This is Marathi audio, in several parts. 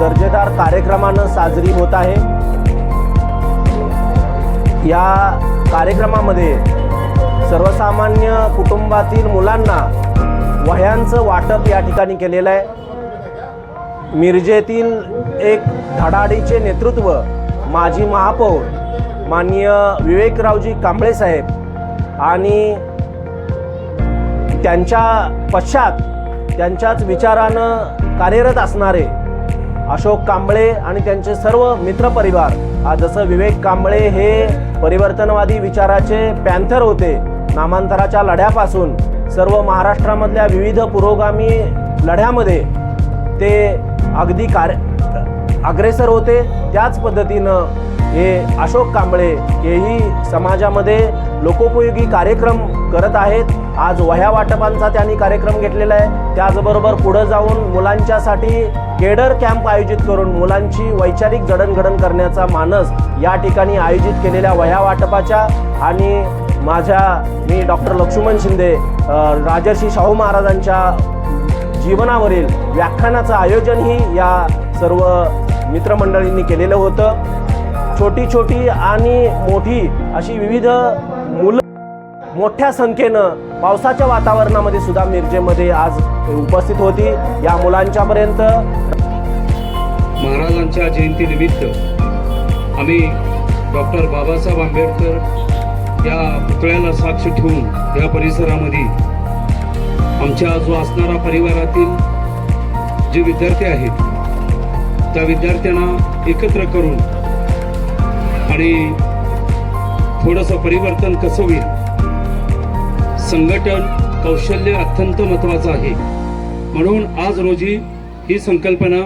दर्जेदार कार्यक्रमानं साजरी होत आहे. या कार्यक्रमामध्ये सर्वसामान्य कुटुंबातील मुलांना वह्यांचं वाटप या ठिकाणी केलेलं आहे. मिरजेतील एक धडाडीचे नेतृत्व माजी महापौर माननीय विवेकरावजी कांबळे साहेब आणि त्यांच्या पश्चात त्यांच्याच विचारानं कार्यरत असणारे अशोक कांबळे आणि त्यांचे सर्व मित्रपरिवार जसं विवेक कांबळे हे परिवर्तनवादी विचाराचे पॅन्थर होते नामांतराच्या लढ्यापासून सर्व महाराष्ट्रामधल्या विविध पुरोगामी लढ्यामध्ये ते अगदी कार्य अग्रेसर होते. त्याच पद्धतीनं हे अशोक कांबळे हेही समाजामध्ये लोकोपयोगी कार्यक्रम करत आहेत. आज वह्या वाटपांचा त्यांनी कार्यक्रम घेतलेला आहे. त्याचबरोबर पुढं जाऊन मुलांच्यासाठी केडर कॅम्प आयोजित करून मुलांची वैचारिक जडणघडण करण्याचा मानस या ठिकाणी आयोजित केलेल्या वह्या वाटपाच्या आणि माझ्या मी डॉक्टर लक्ष्मण शिंदे राजर्षी शाहू महाराजांच्या जीवनावरील व्याख्यानाचं आयोजनही या सर्व मित्रमंडळींनी केलेलं होतं. छोटी छोटी आणि मोठी अशी विविध मुलं मोठ्या संख्येनं पावसाच्या वातावरणामध्ये सुद्धा मिरजेमध्ये आज उपस्थित होती. या मुलांच्यापर्यंत महाराजांच्या जयंतीनिमित्त आम्ही डॉक्टर बाबासाहेब आंबेडकर या पुतळ्याला साक्ष ठेवून या परिसरामध्ये आमच्या जो असणारा परिवारातील जे विद्यार्थी आहेत त्या विद्यार्थ्यांना एकत्र करून आणि थोडंसं परिवर्तन कसं होईल? संघटन कौशल्य अत्यंत महत्त्वाचं आहे. म्हणून आज रोजी ही संकल्पना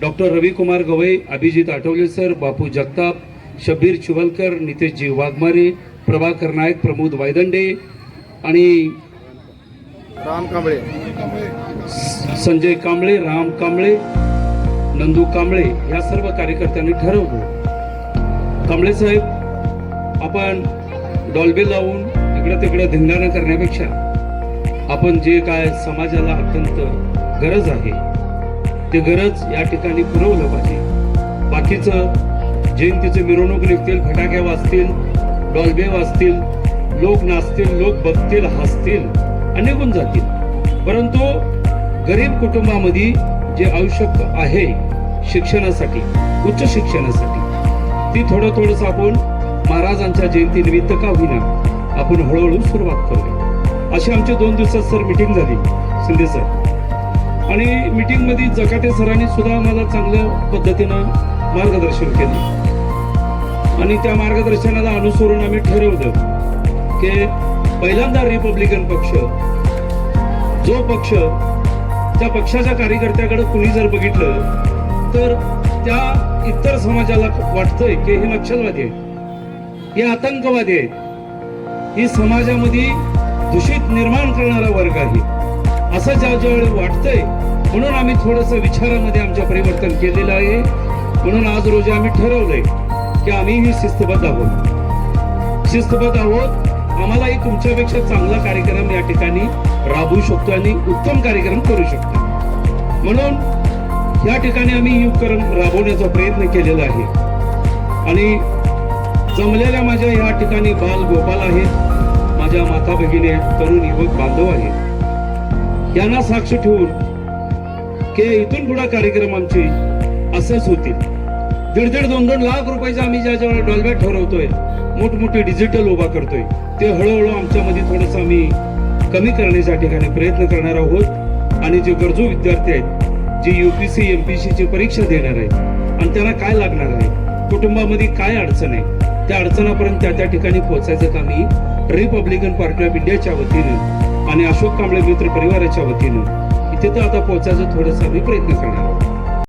डॉक्टर रविकुमार गवई अभिजित आठवले सर बापू जगताप शब्बीर चिवलकर नितेशजी वाघमारे प्रभाकर नाईक प्रमोद वायदंडे आणि राम कांबळे. संजय कांबळे राम कांबळे नंदू कांबळे या सर्व कार्यकर्त्यांनी ठरवलं. कांबळे साहेब आपण डॉल्बे लावून इकडं तिकडं धिंगाणं करण्यापेक्षा आपण जे काय समाजाला अत्यंत गरज आहे ते गरज या ठिकाणी पुरवलं पाहिजे. बाकीचं जयंतीचे मिरवणूक निघतील फटाके वाजतील डॉल्बे वाजतील लोक नाचतील लोक बघतील हसतील आणि निघून जातील. परंतु गरीब कुटुंबामध्ये जे आवश्यक आहे शिक्षणासाठी उच्च शिक्षणासाठी ती थोडं थोडंसं आपण महाराजांच्या जयंतीनिमित्त का होईना आपण हळूहळू सुरुवात करूया. अशी आमची दोन दिवसात सर मिटिंग झाली शिंदे सर. आणि मिटिंगमध्ये जकाटे सरांनी सुद्धा आम्हाला चांगल्या पद्धतीनं मार्गदर्शन केलं. आणि त्या मार्गदर्शनाला अनुसरून आम्ही ठरवलं की पहिल्यांदा रिपब्लिकन पक्ष जो पक्ष त्या पक्षाच्या कार्यकर्त्याकडे कुणी जर बघितलं तर त्या इतर समाजाला वाटतंय की हे नक्षलवादी आहे हे आतंकवादी आहेत ही समाजामध्ये दूषित निर्माण करणारा वर्ग आहे. असं ज्या ज्यावेळी वाटतंय म्हणून आम्ही थोडस विचारामध्ये आमच्या परिवर्तन केलेलं आहे. म्हणून आज रोजी आम्ही ठरवलंय की आम्ही ही शिस्तबद्ध आहोत. शिस्तबद्ध आहोत. आम्हालाही तुमच्यापेक्षा चांगला कार्यक्रम या ठिकाणी राबवू शकतो आणि उत्तम कार्यक्रम करू शकतो. म्हणून या ठिकाणी आम्ही ही उपक्रम राबवण्याचा प्रयत्न केलेला आहे. आणि जमलेल्या माझ्या या ठिकाणी बाल गोपाल आहेत. माझ्या माता भगिनी आहेत तरुण युवक बांधव आहेत. यांना साक्ष ठेवून की इथून पुढे कार्यक्रम आमचे असेच होतील. दीड दीड दोन दोन लाख रुपयाचे आम्ही ज्या ज्या डॉलबॅट ठरवतोय मोठमोठे डिजिटल उभा करतोय ते हळूहळू आमच्यामध्ये थोडंसं आम्ही कमी करण्याच्या ठिकाणी प्रयत्न करणार आहोत. आणि जे गरजू विद्यार्थी आहेत जे युपीसी एमपीसी ची परीक्षा देणार आहेत आणि त्यांना काय लागणार आहे कुटुंबामध्ये काय अडचण आहे त्या अडचणापर्यंत त्या त्या ठिकाणी पोहोचायचं काम ही रिपब्लिकन पार्टी ऑफ इंडियाच्या वतीनं आणि अशोक कांबळे मित्र परिवाराच्या वतीनं इथे तर आता पोहोचायचं थोडंसं आम्ही प्रयत्न करणार आहोत.